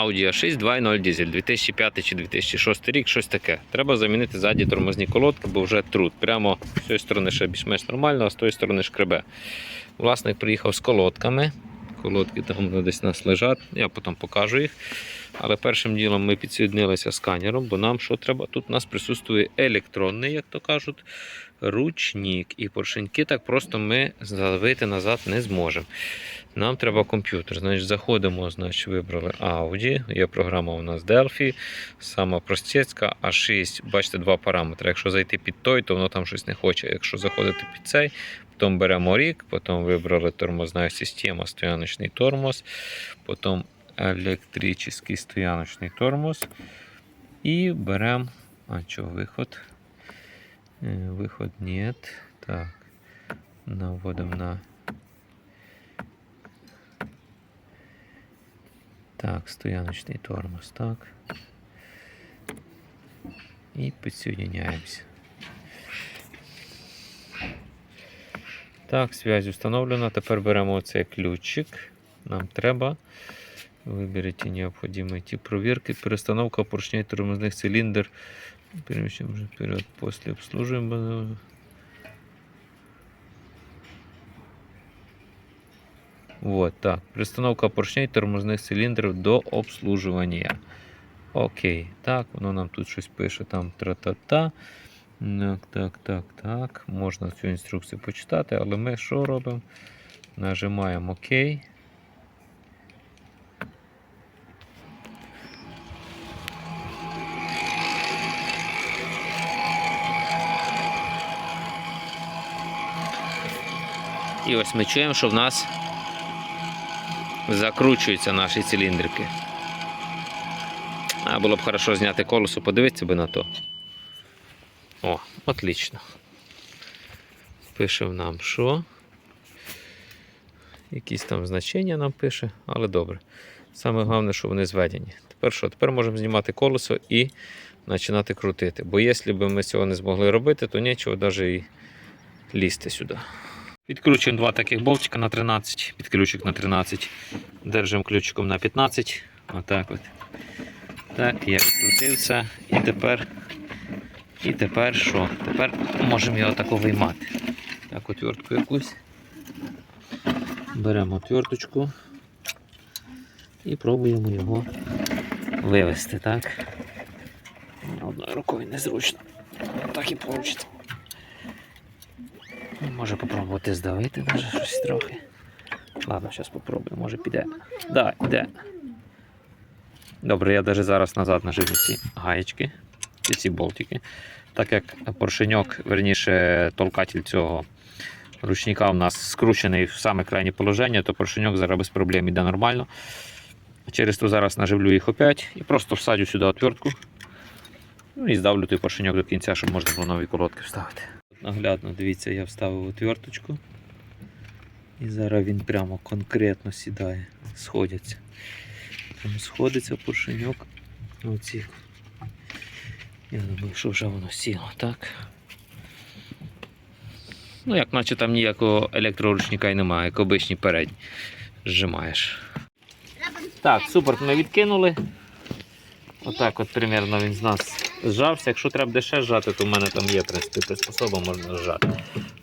Audi A6 2.0 дизель 2005 чи 2006 рік, щось таке. Треба замінити ззаді тормозні колодки, бо вже труд. Прямо з цієї сторони ще більш-менш нормально, а з тої сторони шкребе. Власник приїхав з колодками. Колодки там десь нас лежать, я потім покажу їх. Але першим ділом ми підсоєднилися сканером, бо нам що треба? Тут у нас присутствує електронний, як то кажуть, ручник. І поршеньки так просто ми заловити назад не зможемо. Нам треба комп'ютер. Значить, заходимо, значить, вибрали Audi. Є програма у нас Delphi, сама простецька, А6. Бачите, два параметри. Якщо зайти під той, то воно там щось не хоче. Якщо заходити під цей, потім беремо рік, потім вибрали тормозна система, стояночний тормоз, потім електричний стояночний тормоз. І беремо. А що, виход? Е, Виход нет. Так. Наводимо на. Так, стояночний тормоз, так. І підсоединяємося. Так, связь установлена. Тепер беремо оцей ключик. Нам треба. Виберите необходимый тип проверки. Перестановка поршней тормозных цилиндр. Перемещаем уже вперед после обслуживания. Вот так. Перестановка поршней тормозних циліндрів до обслужування. Окей. Так, воно нам тут щось пише, там тра-та-та. Так, так, так, так. Можна цю інструкцію почитати, але ми що робимо? Нажимаємо ОК. І ось ми чуємо, що в нас закручуються наші циліндрики. А було б хорошо зняти колесо, подивитися би на то. О, отлично. Пише нам що. Якісь там значення нам пише, але добре. Саме головне, що вони зведені. Тепер що? Тепер можемо знімати колесо і починати крутити. Бо якщо б ми цього не змогли робити, то нічого навіть і лізти сюди. Відкручуємо два таких болтика на 13, під ключик на 13. Держимо ключиком на 15. Отак от. Так, я відкрутив це. І тепер. І тепер що? Тепер можемо його тако виймати. Так, отвертку якусь. Беремо отверточку і пробуємо його вивести, так? Одною рукою незручно. Так і вийде. Може попробувати здавити навіть щось трохи. Ладно, зараз попробую, може піде. Да, піде. Добре, я навіть зараз назад наживу ці гаєчки, ці, ці болтики. Так як поршеньок, верніше, толкатель цього ручника у нас скручений в саме крайнє положення, то поршеньок зараз без проблем йде нормально. Через то зараз наживлю їх опять і просто всадю сюди отвертку. Ну і здавлю той поршеньок до кінця, щоб можна було нові колодки вставити. Наглядно, дивіться, я вставив отверточку. І зараз він прямо конкретно сідає, сходяться. Прямо сходиться поршеньок. Оці. Я думаю, що вже воно сіло, так? Ну, як наче там ніякого електроручника і немає, як обичні передні. Зжимаєш. Так, супер, ми відкинули. Отак от примерно він з нас зжався. Якщо треба дешевше зжати, то в мене там є принципі, приспособа, можна зжати.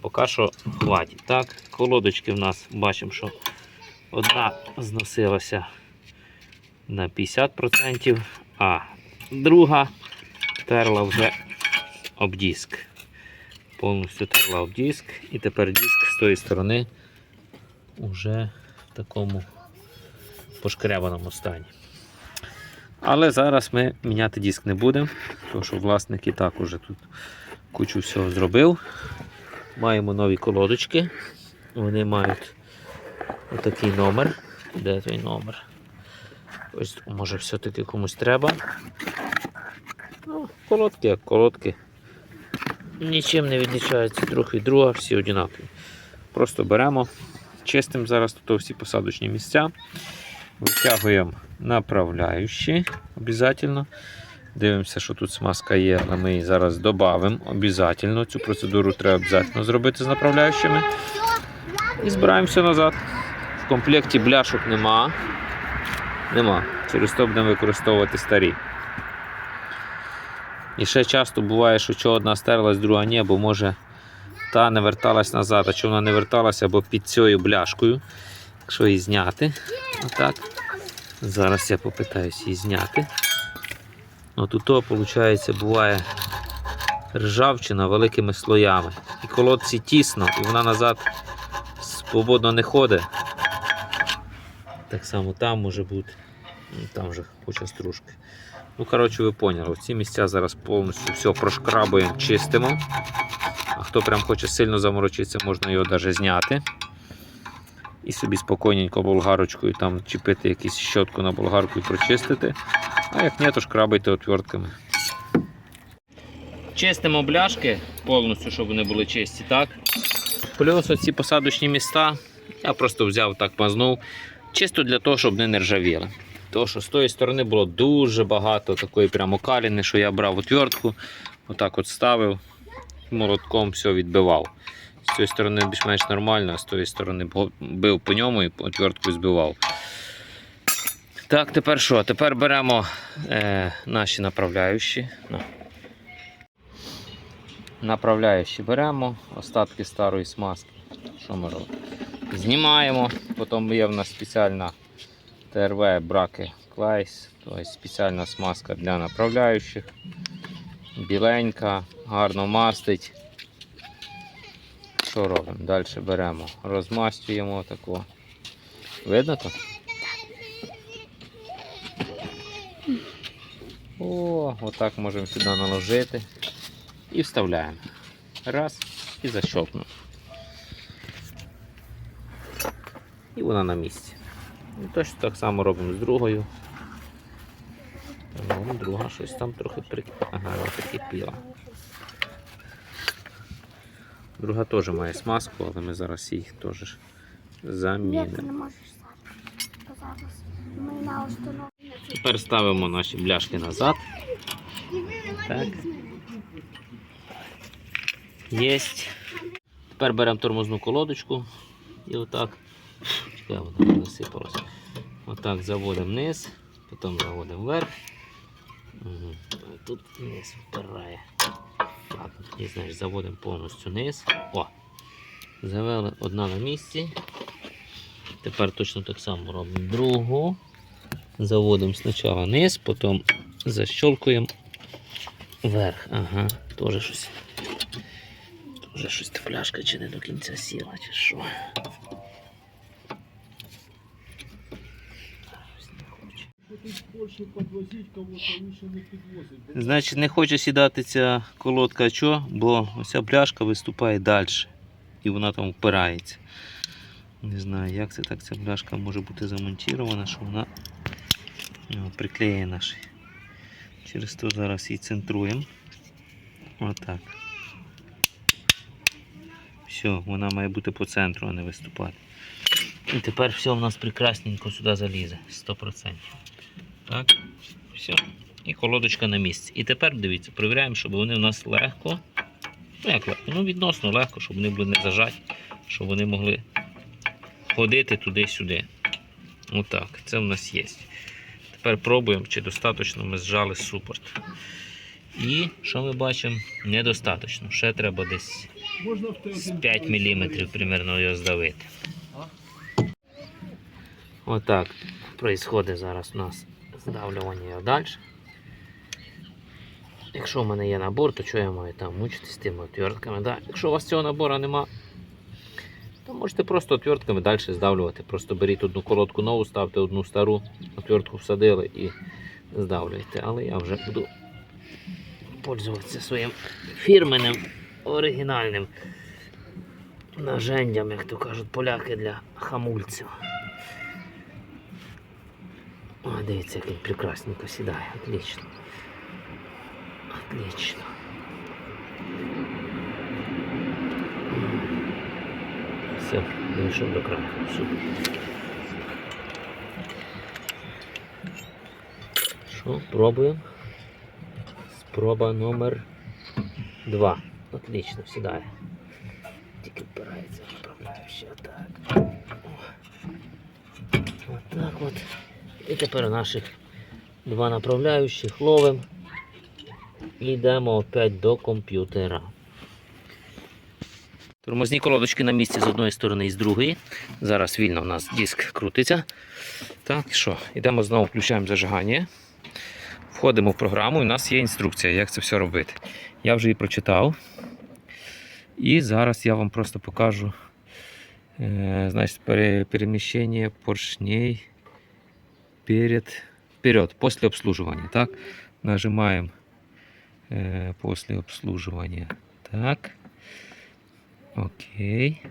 Поки що хватить. Так, колодочки в нас бачимо, що одна зносилася на 50%, а друга терла вже об диск. Повністю терла об диск. І тепер диск з тої сторони вже в такому пошкрябаному стані. Але зараз ми міняти диск не будемо, тому що власник і так уже тут кучу всього зробив. Маємо нові колодочки. Вони мають отакий номер. Де той номер? Ось може все-таки комусь треба. Ну, Колодки як колодки. Нічим не відрізняються друг від друга, всі однакові. Просто беремо, чистимо зараз тут всі посадочні місця. Витягуємо направляючі обов'язково. Дивимося, що тут смазка є, але ми її зараз додамо обов'язково. Цю процедуру треба обов'язково зробити з направляючими. І збираємося назад. В комплекті бляшок нема. Нема. Через то будемо використовувати старі. І ще часто буває, що що одна стерлась, друга ні, бо може та не верталась назад, а що вона не верталася, або під цією бляшкою. Якщо її зняти, отак. Зараз я попитаюсь її зняти. От тут, виходить, буває ржавчина великими слоями. І колодці тісно, і вона назад свободно не ходить. Так само там може бути. Ну, Там вже куча стружки. Ну, коротше, ви поняли, ці місця зараз повністю все прошкрабуємо, чистимо. А хто прям хоче сильно заморочитися, можна його навіть зняти. І собі спокійненько болгарочкою там чіпити якусь щотку на болгарку і прочистити. А як ні, то шкрабайте отвертками. Чистимо бляшки повністю, щоб вони були чисті, так? Плюс оці посадочні міста я просто взяв так мазнув, чисто для того, щоб не ржавіли. Тому що з тої сторони було дуже багато такої прямо каліни, що я брав отвертку, отак от ставив, молотком все відбивав. З цієї сторони більш-менш нормально, а з тої сторони бив по ньому і отверткою збивав. Так, тепер що? Тепер беремо е, наші направляючі. Направляючі беремо, остатки старої смазки. Що ми робимо? Знімаємо, потім є в нас спеціальна ТРВ браки Клайс, тобто спеціальна смазка для направляючих. Біленька, гарно мастить. Що робимо? Далі беремо, розмастюємо таку. Видно то? О, отак можемо сюди наложити і вставляємо. Раз і защелкнув. І вона на місці. І точно так само робимо з другою. Ну, друга щось там трохи при... ага, прикипіла. Друга теж має смазку, але ми зараз їх теж замінимо. Тепер ставимо наші бляшки назад. Так. Єсть. Тепер беремо тормозну колодочку і отак. Чекай, вона не засипалася. Отак заводимо вниз, потім заводимо вверх. Угу. Тут вниз впирає. Тоді знаєш, заводимо повністю низ. О! Завели одна на місці. Тепер точно так само робимо другу. Заводимо спочатку низ, потім защолкуємо вверх. Ага, теж щось. Теж щось та пляшка чи не до кінця сіла, чи що. Щось не хоче. Больше подвозить кого-то лучше не підвозить. Значить, не хоче сідати ця колодка, чо? бо оця пляшка виступає далі. І вона там впирається. Не знаю, як це так ця пляшка може бути замонтована, що вона ну, приклеєна. Через то зараз її центруємо. Отак. Все, вона має бути по центру, а не виступати. І тепер все в нас прекрасненько сюди залізе. 100%. Так, все. І колодочка на місці. І тепер дивіться, перевіряємо, щоб вони у нас легко. Ну як легко? Ну відносно легко, щоб вони були не зажаті, щоб вони могли ходити туди-сюди. Отак, це в нас є. Тепер пробуємо, чи достатньо ми зжали супорт. І що ми бачимо? Недостатньо. Ще треба десь Можна в те з 5 мм примерно його здавити. Отак відбувається зараз у нас здавлювання його далі. Якщо в мене є набор, то що я маю там мучитися з тими отвертками? Да? Якщо у вас цього набору нема, то можете просто отвертками далі здавлювати. Просто беріть одну колодку нову, ставте одну стару, отвертку всадили і здавлюєте. Але я вже буду пользуватися своїм фірменним оригінальним нажендям, як то кажуть, поляки для хамульців. О, дивіться, як він прекрасненько сідає. Отлично. Отлично. Все, дійшов до краю. Супер. Що, пробуємо? Спроба номер два. Отлично, сідає. Тільки впирається, направляючи отак. О. Отак от. І тепер наших два направляючих ловимо. Йдемо опять до комп'ютера. Тормозні колодочки на місці з одної сторони і з другої. Зараз вільно у нас диск крутиться. Так, що, йдемо знову, включаємо зажигання. Входимо в програму, і у нас є інструкція, як це все робити. Я вже її прочитав. І зараз я вам просто покажу е, значить, переміщення поршней перед, вперед, після обслуживання. Так? Нажимаємо е, після обслуживання. Так. Окей.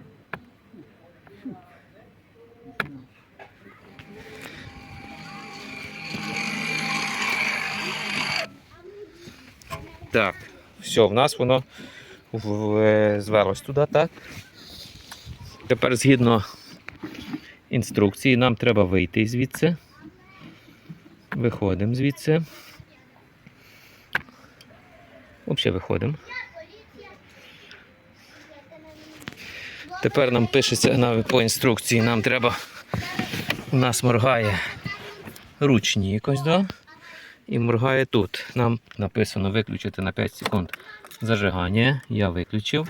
Так, все, в нас воно звелось туди, так? Тепер згідно інструкції, нам треба вийти звідси. Виходимо звідси. Взагалі виходимо. Тепер нам пишеться на, по інструкції, нам треба. У нас моргає ручник ось, да? І моргає тут. Нам написано виключити на 5 секунд зажигання. Я виключив.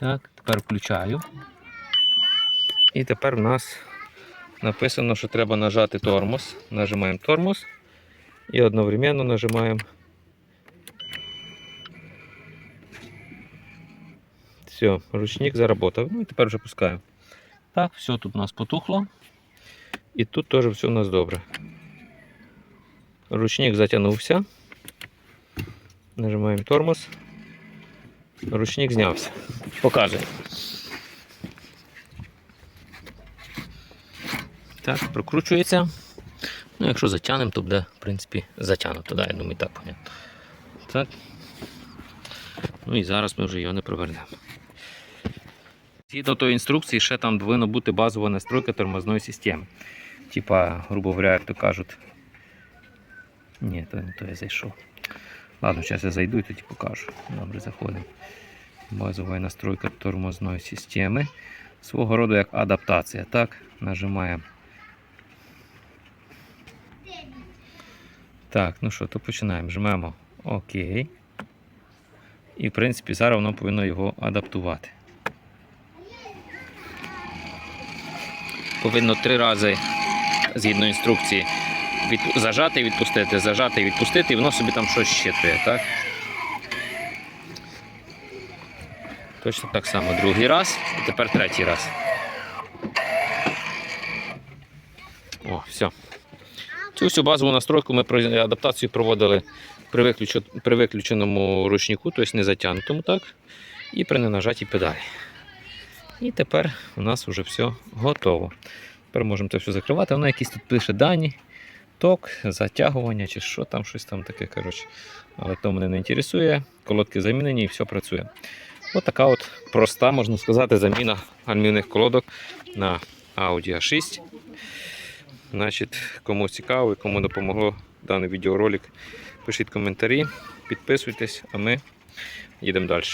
Так, тепер включаю. І тепер у нас написано, що треба нажати тормоз. Нажимаємо тормоз і одновременно нажимаємо. Все, ручник заработав. Ну і тепер вже пускаю. Так, все тут у нас потухло. І тут теж все у нас добре. Ручник затягнувся. Нажимаємо тормоз. Ручник знявся. Показує. Так, прокручується. Ну, якщо затягнемо, то буде, в принципі, затягнуто. Да, я думаю, так понятно. Так. Ну і зараз ми вже його не провернемо. Згідно тої інструкції, ще там повинна бути базова настройка тормозної системи. Типа, грубо говоря, як то кажуть. Ні, то не то я зайшов. Ладно, зараз я зайду і тоді покажу. Добре, заходимо. Базова настройка тормозної системи. Свого роду як адаптація. Так, нажимаємо. Так, ну що, то починаємо. Жмемо ОК. І в принципі зараз воно повинно його адаптувати. Повинно три рази згідно інструкції від... зажати і відпустити, зажати і відпустити, і воно собі там щось щитує, так? Точно так само другий раз і тепер третій раз. О, все. Цю всю базову настройку ми про адаптацію проводили при, виключу... при виключеному ручнику, тобто не затягнутому, так? І при ненажатій педалі. І тепер у нас вже все готово. Тепер можемо це все закривати. Воно якісь тут пише дані, ток, затягування чи що там, щось там таке. коротше. Але то мене не інтересує. Колодки замінені і все працює. Ось така от проста, можна сказати, заміна гальмівних колодок на Audi A6. Значить, кому цікаво і кому допомогло даний відеоролик, пишіть коментарі, підписуйтесь, а ми їдемо далі.